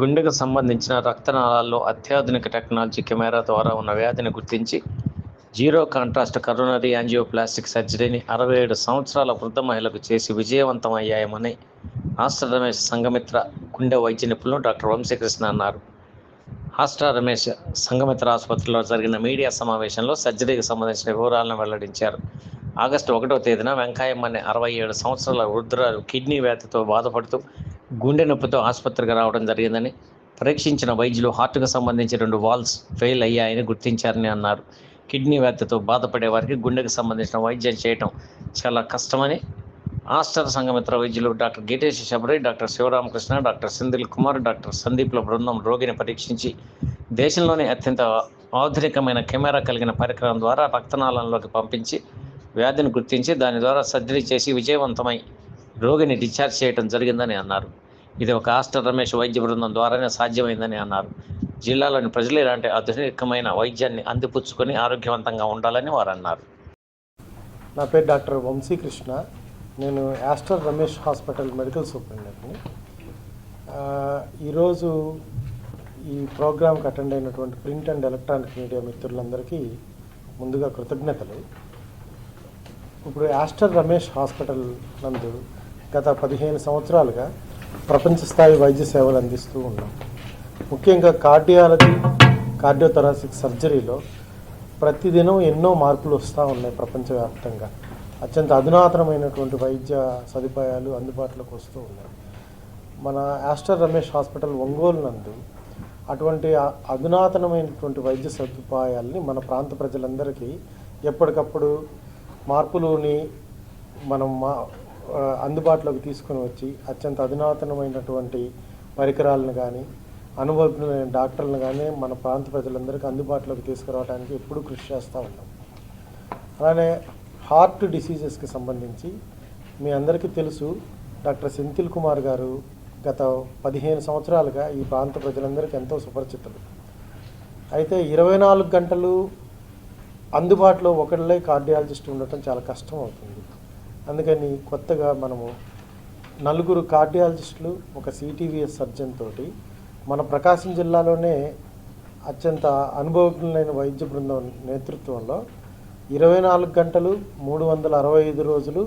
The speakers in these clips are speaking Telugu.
గుండెకు సంబంధించిన రక్తనాళాల్లో అత్యాధునిక టెక్నాలజీ కెమెరా ద్వారా ఉన్న వ్యాధిని గుర్తించి జీరో కాంట్రాస్ట్ కరోనరీ యాంజియోప్లాస్టిక్ సర్జరీని అరవై ఏడు సంవత్సరాల వృద్ధ మహిళకు చేసి విజయవంతం అయ్యాయమని హాస్టర్ రమేష్ సంఘమిత్ర గుండె వైద్య నిపుణులు డాక్టర్ వంశీకృష్ణ అన్నారు. ఆస్ట్ర రమేష్ సంఘమిత్ర ఆసుపత్రిలో జరిగిన మీడియా సమావేశంలో సర్జరీకి సంబంధించిన వివరాలను వెల్లడించారు. ఆగస్టు ఒకటో తేదీన వెంకాయమ్మ అనే అరవై ఏడు సంవత్సరాల వృద్ధురాలు కిడ్నీ వ్యాధితో బాధపడుతూ గుండె నొప్పితో ఆసుపత్రికి రావడం జరిగిందని పరీక్షించిన వైద్యులు హార్ట్కు సంబంధించి రెండు వాల్స్ ఫెయిల్ అయ్యాయని గుర్తించారని అన్నారు. కిడ్నీ వ్యాధితో బాధపడే వారికి గుండెకు సంబంధించిన వైద్యం చేయటం చాలా కష్టమని ఆస్టర్ సంఘమిత్ర వైద్యులు doctor Geetesh Sabari doctor Sivaramakrishna doctor Senthil Kumar doctor సందీప్ల బృందం రోగిని పరీక్షించి దేశంలోనే అత్యంత ఆధునికమైన కెమెరా కలిగిన పరికరం ద్వారా రక్తనాళంలోకి పంపించి వ్యాధిని గుర్తించి దాని ద్వారా సర్జరీ చేసి విజయవంతమై రోగిని డిశ్చార్జ్ చేయడం జరిగిందని అన్నారు. ఇది ఒక ఆస్టర్ రమేష్ వైద్య బృందం ద్వారానే సాధ్యమైందని అన్నారు. జిల్లాలోని ప్రజలు ఇలాంటి ఆధునికమైన వైద్యాన్ని అందిపుచ్చుకొని ఆరోగ్యవంతంగా ఉండాలని వారు అన్నారు నా పేరు డాక్టర్ వంశీకృష్ణ. నేను యాస్టర్ రమేష్ హాస్పిటల్ మెడికల్ సూపరింటెండెంట్ని. ఈరోజు ఈ ప్రోగ్రామ్కి అటెండ్ అయినటువంటి ప్రింట్ అండ్ ఎలక్ట్రానిక్ మీడియా మిత్రులందరికీ ముందుగా కృతజ్ఞతలు. ఇప్పుడు యాస్టర్ రమేష్ హాస్పిటల్ నందు గత పదిహేను సంవత్సరాలుగా ప్రపంచ స్థాయి వైద్య సేవలు అందిస్తూ ఉన్నాం. ముఖ్యంగా కార్డియాలజీ కార్డియోథరాసిక్ సర్జరీలో ప్రతిదినం ఎన్నో మార్పులు వస్తూ ఉన్నాయి ప్రపంచవ్యాప్తంగా. అత్యంత అధునాతనమైనటువంటి వైద్య సదుపాయాలు అందుబాటులోకి వస్తూ ఉన్నాయి. మన యాస్టర్ రమేష్ హాస్పిటల్ ఒంగోలు నందు అటువంటి అధునాతనమైనటువంటి వైద్య సదుపాయాల్ని మన ప్రాంత ప్రజలందరికీ ఎప్పటికప్పుడు మార్పులోని మనం మా అందుబాటులోకి తీసుకొని వచ్చి అత్యంత అధునాతనమైనటువంటి పరికరాలను కానీ అనుభవజ్ఞులైన డాక్టర్లను కానీ మన ప్రాంత ప్రజలందరికీ అందుబాటులోకి తీసుకురావడానికి ఎప్పుడూ కృషి చేస్తూ ఉన్నాం అలానే హార్ట్ డిసీజెస్కి సంబంధించి మీ అందరికీ తెలుసు డాక్టర్ సెంతిల్ కుమార్ గారు గత పదిహేను సంవత్సరాలుగా ఈ ప్రాంత ప్రజలందరికీ ఎంతో సుపరిచితులు అయితే ఇరవై నాలుగు గంటలు అందుబాటులో ఒకళ్ళే కార్డియాలజిస్ట్ ఉండటం చాలా కష్టం అవుతుంది. అందుకని కొత్తగా మనము నలుగురు కార్డియాలజిస్టులు ఒక సిటీవీఎస్ సర్జన్ తోటి మన ప్రకాశం జిల్లాలోనే అత్యంత అనుభవజ్ఞులైన వైద్య బృందం నేతృత్వంలో ఇరవై నాలుగు గంటలు మూడు వందల అరవై ఐదు రోజులు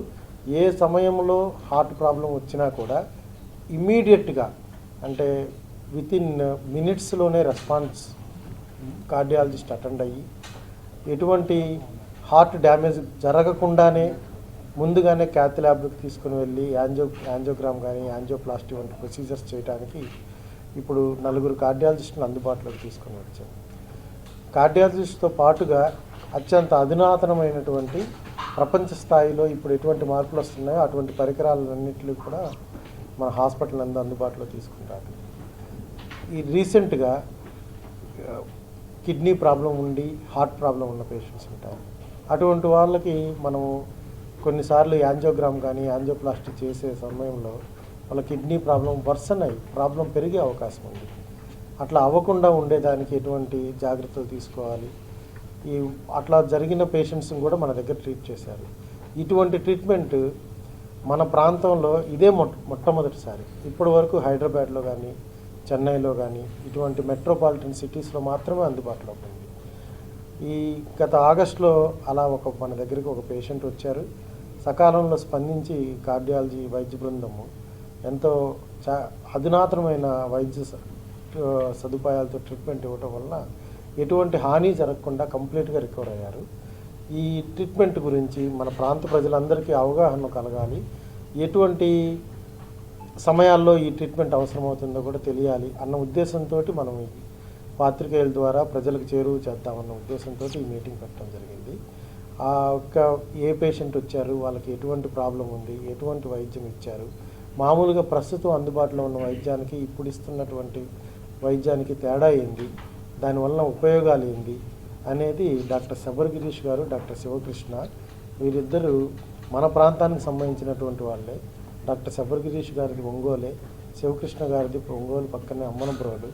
ఏ సమయంలో హార్ట్ ప్రాబ్లం వచ్చినా కూడా ఇమ్మీడియట్గా అంటే విత్ ఇన్ మినిట్స్లోనే రెస్పాన్స్ కార్డియాలజిస్ట్ అటెండ్ అయ్యి ఎటువంటి హార్ట్ డ్యామేజ్ జరగకుండానే ముందుగానే క్యాత్ ల్యాబ్కి తీసుకుని వెళ్ళి యాంజో యాంజోగ్రామ్ కానీ యాంజోప్లాస్టీ వంటి ప్రొసీజర్స్ చేయడానికి ఇప్పుడు నలుగురు కార్డియాలజిస్టులు అందుబాటులోకి తీసుకుని వచ్చాం కార్డియాలజిస్ట్తో పాటుగా అత్యంత అధునాతనమైనటువంటి ప్రపంచ స్థాయిలో ఇప్పుడు ఎటువంటి మార్పులు వస్తున్నాయో అటువంటి పరికరాలన్నింటినీ కూడా మన హాస్పిటల్ అందు అందుబాటులో తీసుకుంటారు. ఈ రీసెంట్గా కిడ్నీ ప్రాబ్లం ఉండి హార్ట్ ప్రాబ్లం ఉన్న పేషెంట్స్ ఉంటారు. అటువంటి వాళ్ళకి మనము కొన్నిసార్లు యాంజోగ్రామ్ కానీ యాంజోప్లాస్టిక్ చేసే సమయంలో వాళ్ళ కిడ్నీ ప్రాబ్లం వర్సన్ అయ్యి ప్రాబ్లం పెరిగే అవకాశం ఉంది. అట్లా అవ్వకుండా ఉండేదానికి ఎటువంటి జాగ్రత్తలు తీసుకోవాలి? ఈ అట్లా జరిగిన పేషెంట్స్ని కూడా మన దగ్గర ట్రీట్ చేశారు. ఇటువంటి ట్రీట్మెంట్ మన ప్రాంతంలో ఇదే మొట్ట మొట్టమొదటిసారి. ఇప్పటి వరకు హైదరాబాద్లో కానీ చెన్నైలో కానీ ఇటువంటి మెట్రోపాలిటన్ సిటీస్లో మాత్రమే అందుబాటులో ఉంది. ఈ గత ఆగస్టులో అలా ఒక మన దగ్గరికి ఒక పేషెంట్ వచ్చారు. సకాలంలో స్పందించి కార్డియాలజీ వైద్య బృందము ఎంతో చా అధునాతనమైన వైద్య స- సదుపాయాలతో ట్రీట్మెంట్ ఇవ్వటం వల్ల ఎటువంటి హాని జరగకుండా కంప్లీట్గా రికవర్ అయ్యారు. ఈ ట్రీట్మెంట్ గురించి మన ప్రాంత ప్రజలందరికీ అవగాహన కలగాలి. ఎటువంటి సమయాల్లో ఈ ట్రీట్మెంట్ అవసరమవుతుందో కూడా తెలియాలి అన్న ఉద్దేశంతో మనం ఈ పాత్రికేయుల ద్వారా ప్రజలకు చేరువ చేద్దామన్న ఉద్దేశంతో ఈ మీటింగ్ పెట్టడం జరిగింది. ఆ ఒక్క ఏ పేషెంట్ వచ్చారు వాళ్ళకి ఎటువంటి ప్రాబ్లం ఉంది ఎటువంటి వైద్యం ఇచ్చారు మామూలుగా ప్రస్తుతం అందుబాటులో ఉన్న వైద్యానికి ఇప్పుడు ఇస్తున్నటువంటి వైద్యానికి తేడా ఏంది దానివల్ల ఉపయోగాలు ఏంది అనేది డాక్టర్ శబర్ గిరీష్ గారు డాక్టర్ శివకృష్ణ వీరిద్దరూ మన ప్రాంతానికి సంబంధించినటువంటి వాళ్ళే. డాక్టర్ శబర్ గిరీష్ గారిది ఒంగోలే శివకృష్ణ గారిది ఒంగోలు పక్కనే అమ్మనపురాలు.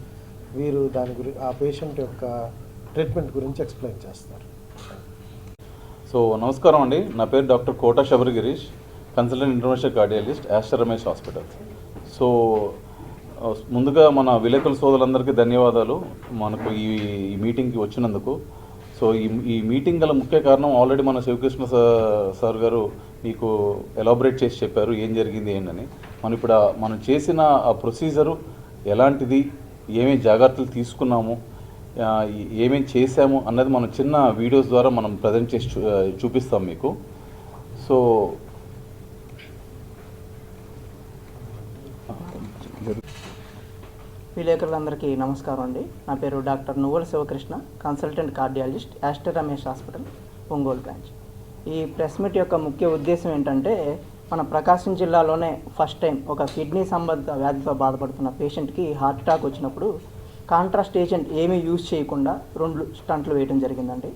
వీరు దాని గురి ఆ పేషెంట్ యొక్క ట్రీట్మెంట్ గురించి ఎక్స్ప్లెయిన్ చేస్తారు. సో నమస్కారం అండి. నా పేరు doctor Kota Sabari Girish consultant international cardiologist Aster Ramesh hospital. So ముందుగా మన విలేకరుల సోదరులందరికీ ధన్యవాదాలు. మనకు ఈ మీటింగ్కి వచ్చినందుకు. సో ఈ ఈ మీటింగ్ గల ముఖ్య కారణం ఆల్రెడీ మన శివకృష్ణ సార్ గారు మీకు ఎలాబరేట్ చేసి చెప్పారు ఏం జరిగింది ఏంటని మనం ఇప్పుడు మనం చేసిన ఆ ప్రొసీజరు ఎలాంటిది ఏమేమి జాగ్రత్తలు తీసుకున్నాము ఏమేమి ఏమేం చేశాము అన్నది మనం చిన్న వీడియోస్ ద్వారా మనం ప్రజెంట్ చేసి చూ- చూపిస్తాం మీకు. సో విలేకరులందరికీ నమస్కారం అండి. నా పేరు doctor Nuvvala Sivakrishna consultant cardiologist Aster Ramesh hospital Ongole branch. ఈ ప్రెస్ మీట్ యొక్క ముఖ్య ఉద్దేశం ఏంటంటే మన ప్రకాశం జిల్లాలోనే ఫస్ట్ టైం ఒక కిడ్నీ సంబంధ వ్యాధితో బాధపడుతున్న పేషెంట్కి హార్ట్ అటాక్ వచ్చినప్పుడు కాంట్రాస్ట్ ఏజెంట్ ఏమీ యూజ్ చేయకుండా రెండు స్టంట్లు వేయడం జరిగిందండి.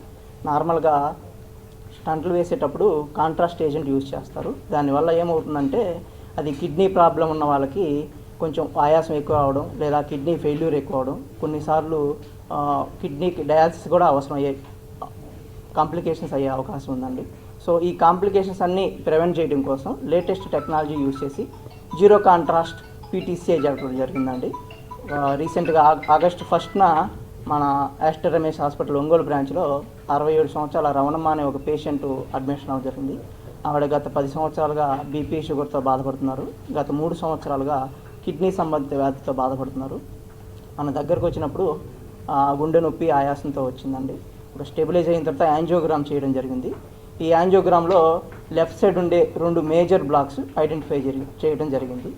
నార్మల్గా స్టంట్లు వేసేటప్పుడు కాంట్రాస్ట్ ఏజెంట్ యూజ్ చేస్తారు. దానివల్ల ఏమవుతుందంటే అది కిడ్నీ ప్రాబ్లం ఉన్న వాళ్ళకి కొంచెం ఆయాసం ఎక్కువ అవడం లేదా కిడ్నీ ఫెయిల్యూర్ ఎక్కువ అవడం. కొన్నిసార్లు కిడ్నీకి డయాలసిస్ కూడా అవసరం అయ్యే కాంప్లికేషన్స్ అయ్యే అవకాశం ఉందండి. సో ఈ కాంప్లికేషన్స్ అన్నీ ప్రివెంట్ చేయడం కోసం లేటెస్ట్ టెక్నాలజీ యూజ్ చేసి జీరో కాంట్రాస్ట్ పీటీసీఏ జరగడం జరిగిందండి. రీసెంట్గా ఆగస్టు ఫస్ట్న మన యాస్టర్ రమేష్ హాస్పిటల్ ఒంగోలు బ్రాంచ్లో అరవై ఏడు సంవత్సరాల రవణమ్మ అనే ఒక పేషెంట్ అడ్మిషన్ అవ్వడం జరిగింది. ఆవిడ గత పది సంవత్సరాలుగా బీపీ షుగర్తో బాధపడుతున్నారు. గత మూడు సంవత్సరాలుగా కిడ్నీ సంబంధిత వ్యాధితో బాధపడుతున్నారు. మన దగ్గరకు వచ్చినప్పుడు ఆ, గుండె నొప్పి ఆయాసంతో వచ్చిందండి. ఒక స్టెబిలైజ్ అయిన తర్వాత యాంజియోగ్రామ్ చేయడం జరిగింది. ఈ యాంజియోగ్రామ్లో లెఫ్ట్ సైడ్ ఉండే రెండు మేజర్ బ్లాక్స్ ఐడెంటిఫై జరిగి చేయడం జరిగింది.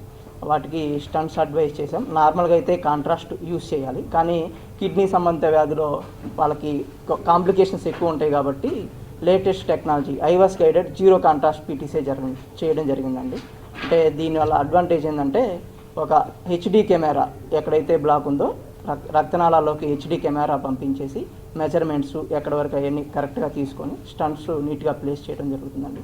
వాటికి స్టంట్స్ అడ్వైస్ చేసాం నార్మల్గా అయితే కాంట్రాస్ట్ యూస్ చేయాలి. కానీ కిడ్నీ సంబంధిత వ్యాధిలో వాళ్ళకి కాంప్లికేషన్స్ ఎక్కువ ఉంటాయి కాబట్టి latest technology IVUS guided zero contrast PTC జరగ చేయడం జరిగిందండి. అంటే దీనివల్ల అడ్వాంటేజ్ ఏంటంటే ఒక హెచ్డి కెమెరా ఎక్కడైతే బ్లాక్ ఉందో రక్- రక్తనాళాల్లోకి హెచ్డి కెమెరా పంపించేసి మెజర్మెంట్స్ ఎక్కడ వరకు అవన్నీ కరెక్ట్గా తీసుకొని స్టంట్స్ నీట్గా ప్లేస్ చేయడం జరుగుతుందండి.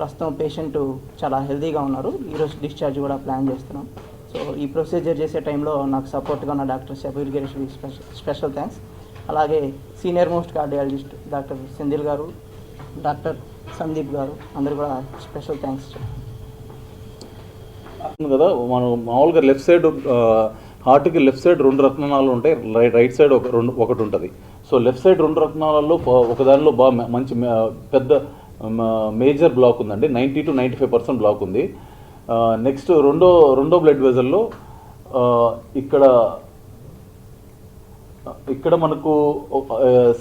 ప్రస్తుతం పేషెంట్ చాలా హెల్తీగా ఉన్నారు. ఈరోజు డిశ్చార్జ్ కూడా ప్లాన్ చేస్తున్నాం. సో ఈ ప్రొసీజర్ చేసే టైంలో నాకు సపోర్ట్గా ఉన్న doctor Shabeer Girish special special thanks అలాగే senior most cardiologist doctor Senthil గారు డాక్టర్ సందీప్ గారు అందరు కూడా స్పెషల్ థ్యాంక్స్ కదా మనం మామూలుగా లెఫ్ట్ సైడ్ హార్ట్కి లెఫ్ట్ సైడ్ రెండు రత్నాలు ఉంటాయి రైట్ రైట్ సైడ్ ఒక రెండు ఒకటి ఉంటుంది. సో లెఫ్ట్ సైడ్ రెండు రత్నాలలో ఒక దానిలో బాగా మంచి పెద్ద మేజర్ బ్లాక్ ఉందండి. Ninety to ninety five percent block ఉంది. నెక్స్ట్ రెండో రెండో బ్లడ్ వెజల్లో ఇక్కడ ఇక్కడ మనకు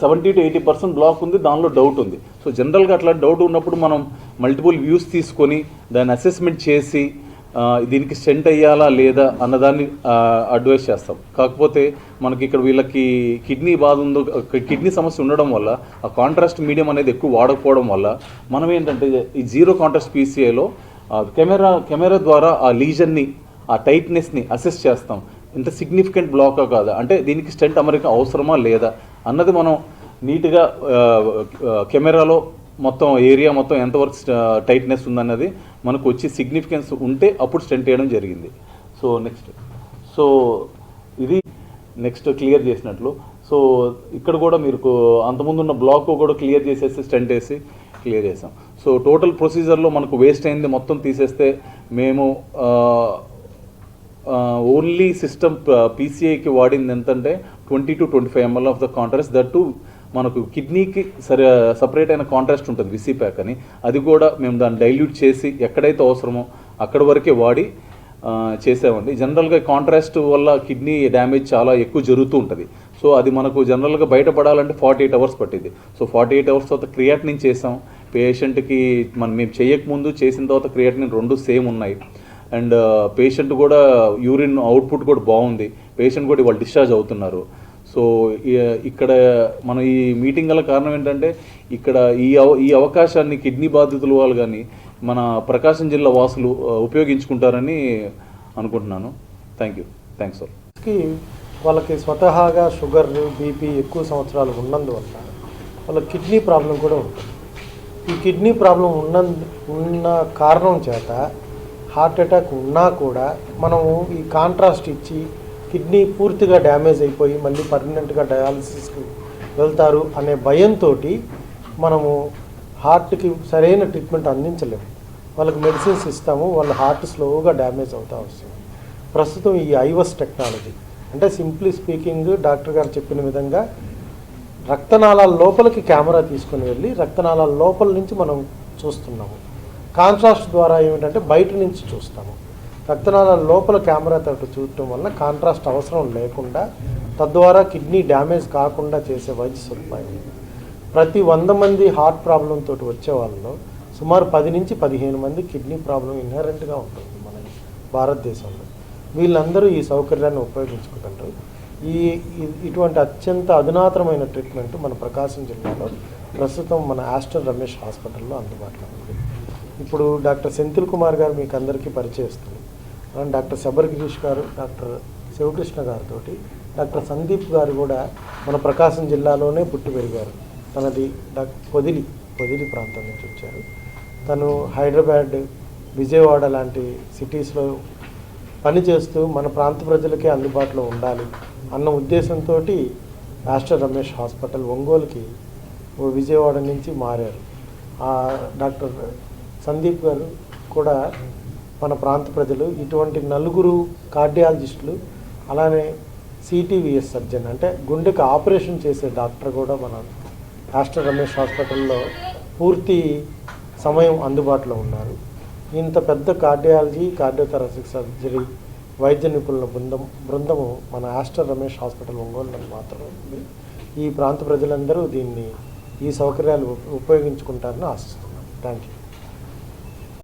seventy to eighty percent block ఉంది. దానిలో డౌట్ ఉంది. సో జనరల్గా అట్లా డౌట్ ఉన్నప్పుడు మనం మల్టిపుల్ వ్యూస్ తీసుకొని దాన్ని అసెస్మెంట్ చేసి దీనికి స్టెంట్ అయ్యాలా లేదా అన్నదాన్ని అడ్వైస్ చేస్తాం. కాకపోతే మనకి ఇక్కడ వీళ్ళకి కిడ్నీ బాధ ఉందో కిడ్నీ సమస్య ఉండడం వల్ల ఆ కాంట్రాస్ట్ మీడియం అనేది ఎక్కువ వాడకపోవడం వల్ల మనం ఏంటంటే ఈ జీరో కాంట్రాస్ట్ పీసీఐలో కెమెరా కెమెరా ద్వారా ఆ లీజన్ని ఆ టైట్నెస్ని అసెస్ చేస్తాం. ఇంత సిగ్నిఫికెంట్ బ్లాకా కాదా. అంటే దీనికి స్టెంట్ అమరిక అవసరమా లేదా అన్నది మనం నీట్గా కెమెరాలో మొత్తం ఏరియా మొత్తం ఎంతవరకు టైట్నెస్ ఉందన్నది మనకు వచ్చి సిగ్నిఫికెన్స్ ఉంటే అప్పుడు స్టెంట్ వేయడం జరిగింది. సో నెక్స్ట్ సో ఇది నెక్స్ట్ క్లియర్ చేసినట్లు. సో ఇక్కడ కూడా మీరు అంతకుముందు ఉన్న బ్లాక్ కూడా క్లియర్ చేసేసి స్టెంట్ వేసి క్లియర్ చేసాం సో టోటల్ ప్రొసీజర్లో మనకు వేస్ట్ అయింది మొత్తం తీసేస్తే మేము ఓన్లీ సిస్టమ్ పీసీఐకి వాడింది ఎంతంటే twenty to twenty five ML of the contrast that too మనకు కిడ్నీకి సరే సపరేట్ అయిన కాంట్రాస్ట్ ఉంటుంది విసీ ప్యాక్ అని. అది కూడా మేము దాన్ని డైల్యూట్ చేసి ఎక్కడైతే అవసరమో అక్కడ వరకే వాడి చేసామండి జనరల్గా కాంట్రాస్ట్ వల్ల కిడ్నీ డ్యామేజ్ చాలా ఎక్కువ జరుగుతూ ఉంటుంది. సో అది మనకు జనరల్గా బయటపడాలంటే ఫార్టీ ఎయిట్ అవర్స్ పట్టింది సో ఫార్టీ ఎయిట్ అవర్స్ తర్వాత క్రియాటినిన్ చేసాం. పేషెంట్కి మనం మేము చేయకముందు చేసిన తర్వాత క్రియాటినిన్ రెండు సేమ్ ఉన్నాయి. అండ్ పేషెంట్ uh, కూడా యూరిన్ అవుట్పుట్ కూడా బాగుంది. పేషెంట్ కూడా వాళ్ళు డిశ్చార్జ్ అవుతున్నారు. సో ఇక్కడ మన ఈ మీటింగ్ గల కారణం ఏంటంటే ఇక్కడ ఈ అవ ఈ అవకాశాన్ని కిడ్నీ బాధితులు వాళ్ళు కానీ మన ప్రకాశం జిల్లా వాసులు ఉపయోగించుకుంటారని అనుకుంటున్నాను. థ్యాంక్ యూ థ్యాంక్స్ సార్కి వాళ్ళకి స్వతహాగా షుగర్ బీపీ ఎక్కువ సంవత్సరాలు ఉన్నందువల్ల వాళ్ళ కిడ్నీ ప్రాబ్లం కూడా ఉంటుంది. ఈ కిడ్నీ ప్రాబ్లం ఉన్న ఉన్న కారణం చేత హార్ట్ అటాక్ ఉన్నా కూడా మనము ఈ కాంట్రాస్ట్ ఇచ్చి కిడ్నీ పూర్తిగా డ్యామేజ్ అయిపోయి మళ్ళీ పర్మనెంట్గా డయాలసిస్కి వెళ్తారు అనే భయంతో మనము హార్ట్కి సరైన ట్రీట్మెంట్ అందించలేము. వాళ్ళకి మెడిసిన్స్ ఇస్తాము వాళ్ళ హార్ట్ స్లోగా డ్యామేజ్ అవుతూ వస్తుంది. ప్రస్తుతం ఈ ఐవస్ టెక్నాలజీ అంటే సింప్లీ స్పీకింగ్ డాక్టర్ గారు చెప్పిన విధంగా రక్తనాళాల లోపలికి కెమెరా తీసుకొని వెళ్ళి రక్తనాళాల లోపల నుంచి మనం చూస్తున్నాము. కాంట్రాస్ట్ ద్వారా ఏమిటంటే బయట నుంచి చూస్తాము. రక్తనాళాల లోపల కెమెరా తోటి చూడటం వల్ల కాంట్రాస్ట్ అవసరం లేకుండా తద్వారా కిడ్నీ డ్యామేజ్ కాకుండా చేసే వైద్య సదుపాయం. ప్రతి వంద మంది హార్ట్ ప్రాబ్లం తోటి వచ్చే వాళ్ళలో సుమారు పది నుంచి పదిహేను మంది కిడ్నీ ప్రాబ్లం ఇన్హరెంట్గా ఉంటుంది మన భారతదేశంలో. వీళ్ళందరూ ఈ సౌకర్యాన్ని ఉపయోగించుకుంటారు ఈ ఇటువంటి అత్యంత అధునాతనమైన ట్రీట్మెంట్ మన ప్రకాశం జిల్లాలో ప్రస్తుతం మన ఆస్టర్ రమేష్ హాస్పిటల్లో అందుబాటులో ఉంది. ఇప్పుడు డాక్టర్ సెంతిల్ కుమార్ గారు మీకు అందరికీ పరిచయస్తుంది డాక్టర్ శబర్ గిరీష్ గారు డాక్టర్ శివకృష్ణ గారితో డాక్టర్ సందీప్ గారు కూడా మన ప్రకాశం జిల్లాలోనే పుట్టి పెరిగారు. తనది డాక్ పొదిలి పొదిలి ప్రాంతం నుంచి వచ్చారు. తను హైదరాబాద్ విజయవాడ లాంటి సిటీస్లో పనిచేస్తూ మన ప్రాంత ప్రజలకే అందుబాటులో ఉండాలి అన్న ఉద్దేశంతో రాష్ట్ర రమేష్ హాస్పిటల్ ఒంగోలుకి ఓ విజయవాడ నుంచి మారారు. డాక్టర్ సందీప్ గారు కూడా మన ప్రాంత ప్రజలు ఇటువంటి నలుగురు కార్డియాలజిస్టులు అలానే సిటీవీఎస్ సర్జన్ అంటే గుండెకి ఆపరేషన్ చేసే డాక్టర్ కూడా మన రాష్ట్ర రమేష్ హాస్పిటల్లో పూర్తి సమయం అందుబాటులో ఉన్నారు. ఇంత పెద్ద కార్డియాలజీ కార్డియోథెరసిక్ సర్జరీ వైద్య నిపుణుల బృందం బృందము మన ఆస్టర్ రమేష్ హాస్పిటల్ ఒంగోలు మాత్రమే ఉంది. ఈ ప్రాంత ప్రజలందరూ దీన్ని ఈ సౌకర్యాలు ఉపయోగించుకుంటారని ఆశిస్తున్నాను థ్యాంక్ యూ